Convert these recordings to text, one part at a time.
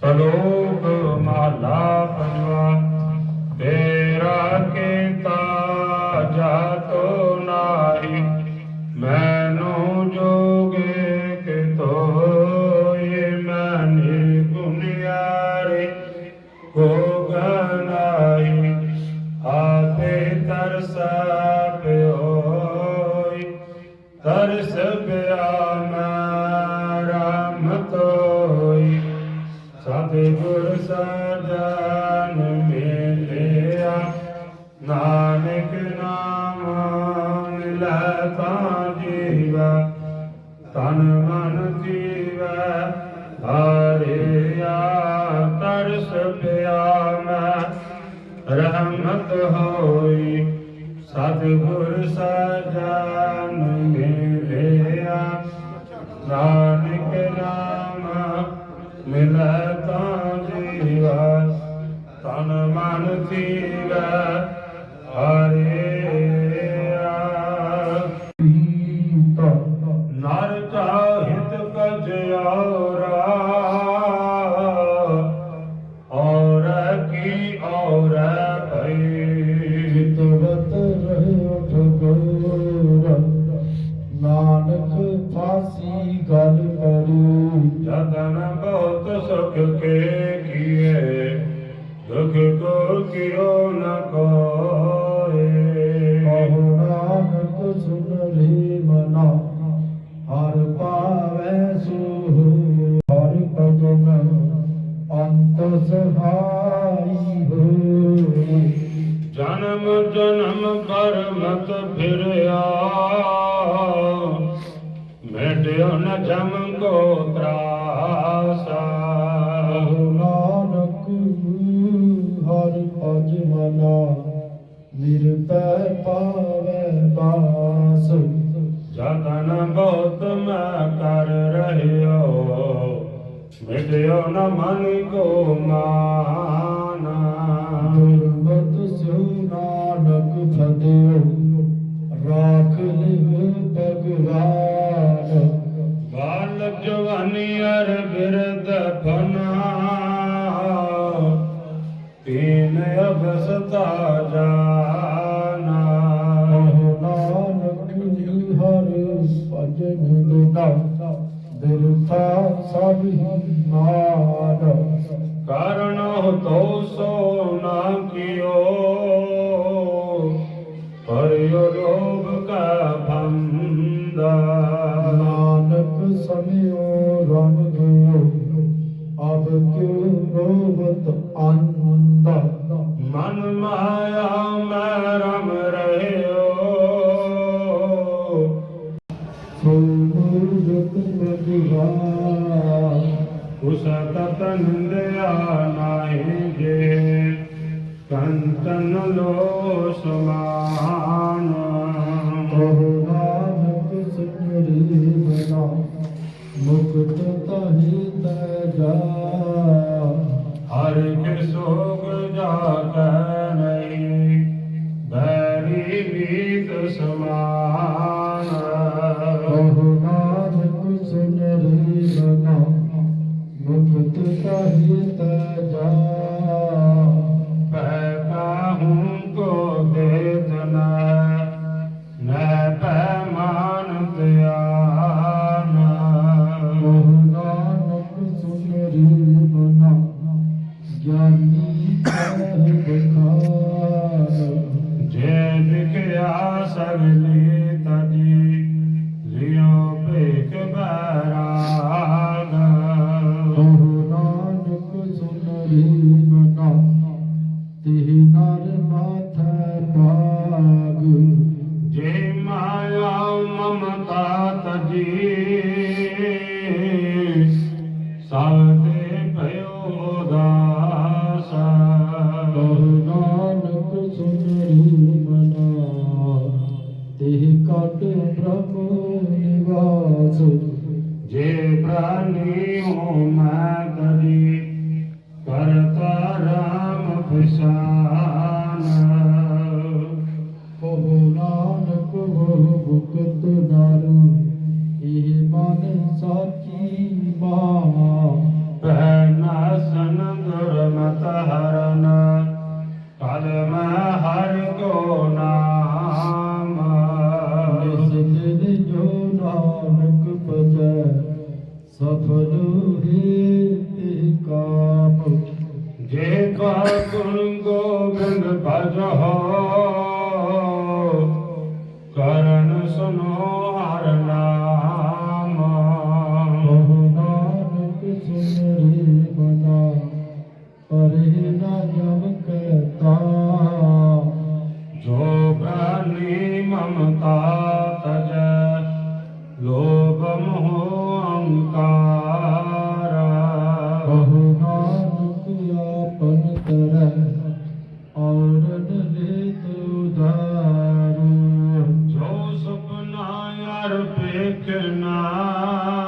ਸਲੋਕ ਮਹਲਾ ਪੰਜਵਾ ਤੇਰਾ ਕੀਤਾ ਜਾਤੋ ਨਾਹੀ, ਮੈਨੂੰ ਜੋਗੇ ਕਿ ਤੋਏ ਮਨੀ ਗੁਨਿਆਰੇ ਕੋ ਗਨਾਈ ਆਪੇ ਤਰਸਾ ਸਤਿਗੁਰ ਮਿਲਿਆ। ਨਾਨਕ ਨਾਮ ਮਿਲੈ ਤਾਂ ਜੀਵੈ, ਤਨ ਮਨ ਜੀਵੈ ਹਾਰਿਆ ਤਰਸ ਪਿਆ ਮੈਂ। ਰਹਿਮਤ ਹੋਈ, ਸਤਿਗੁਰ ਸਜਣ ਮਿਲਿਆ। ਨਾਨਕ ਨਾਨਕ ਫਾਸੀ ਗਲ ਕਰੀ। ਜਤਨ ਬਹੁਤ ਸੁਖ ਕੇ ਦੁਖ ਕੋ ਕਿਉ ਨ ਕੋਏ। ਕਹੋ ਨਾਨਕ ਸੁਨ ਰੇ ਮਨਾ ਹਰ ਪਾਵੈ ਸੋ ਹਰ ਭਜਨ ਅੰਤ ਸਹਾਈ ਹੋਏ ਜਨਮ ਜਨਮ ਪਰ ਮਤ ਫਿਰਿਆ ਮੇਟਿਓ ਨ ਜਮ ਕੋ ਤਰਾਸਾ। ਨਿਰਭੈ ਪਾਵੈ ਬਾਸ। ਜਤਨ ਬਹੁਤ ਮੈਂ ਕਰ ਰਹਿਓ ਮਿਟਿਓ ਨ ਮਨ ਕੋ ਮਾਨਾ। ਗੁਰਮਤਿ ਸਿਉ ਨਾਨਕ ਫਦਿਓ ਮਾਨ ਕਾਰਣ ਤੋ ਸੋ ਨਾ ਕਿਓ। ਪਰਿਓ ਲੋਭ ਕਾ ਭੰਦਾ। ਨਾਨਕ ਸਮਿਓ ਰਮ ਗਇਓ ਅਬ ਕਿਉ ਰੋਵਤ? ਦਿਆ ਨਾਹੀ ਜੇ ਕੰਤਨ ਲੋ ਸਮਾਨ ਕਹੋ ਨਾਨਕ ਸੁਨਰੀ ਬਨਾ ਮੁਕਤ ਤਹਿ ਤੈ ਜਾ। ਹਰ ਕੇ ਸੋਗ ਜਾ ਕੈ ਨਹੀਂ ਬੈਰੀ ਮੀਤ ਸਮਾਨ। ਕਹੋ ਨਾਨਕ ਸੁਨਰੀ ਬਨਾ ਮੁਕਤ ਤਹਿ भारत Allah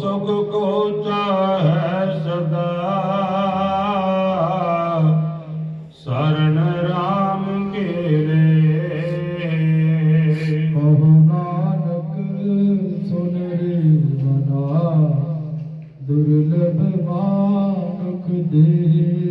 ਸੁਖ ਕੋ ਚਾਹੈ ਸਦਾ। ਸਰਣ RAM ਕੇਰੇ। ਕਹੁ ਨਾਨਕ ਸੁਨਰੀ ਮਨਾ। ਦੁਰਲਭ ਮਾਨੁਖ ਦੇਹ।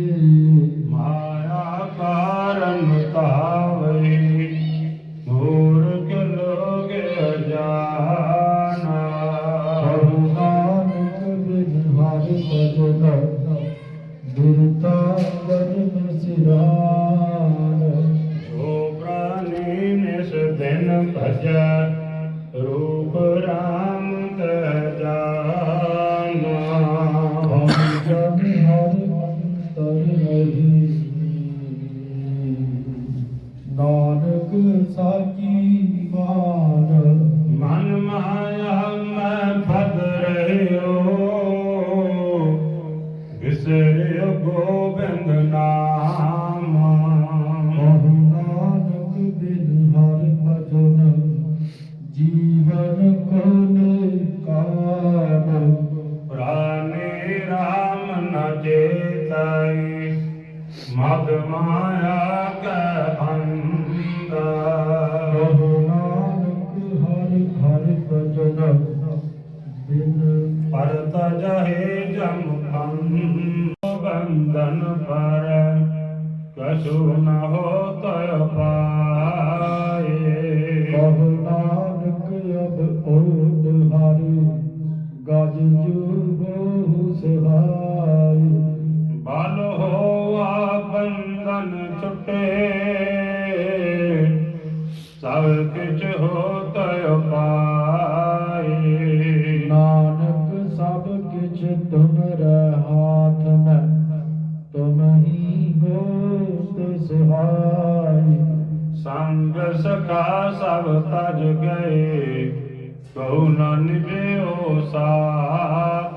ਨਾਨਕ ਸਾਚੀ ਮਾਨ। ਮਨ ਮਾਇਆ ਮੈਂ ਫਦ ਰਹਿਓ। ਵਿਸਰਿਓ ਗੋਬਿੰਦ ਨਾਮ। ਮਹੁ ਨਾਨਕ ਬਿਨ ਹਰ ਭਜਨ ਜੀਵਨ ਕੋਨੇ ਕਾਮ ਪਰਤ ਜਹੇ ਜਮ ਭੰ ਬੰਧਨ ਪਰ ਕਸ਼ੂ ਨ ਹੋ ਤਯ ਪਾਰ ਸਿਹਾਈ। ਸੰਗ ਸਖਾ ਸਭ ਤਜ ਗਏ। ਕਉ ਨਾ ਨਿਭਿਓ ਸਾਹ।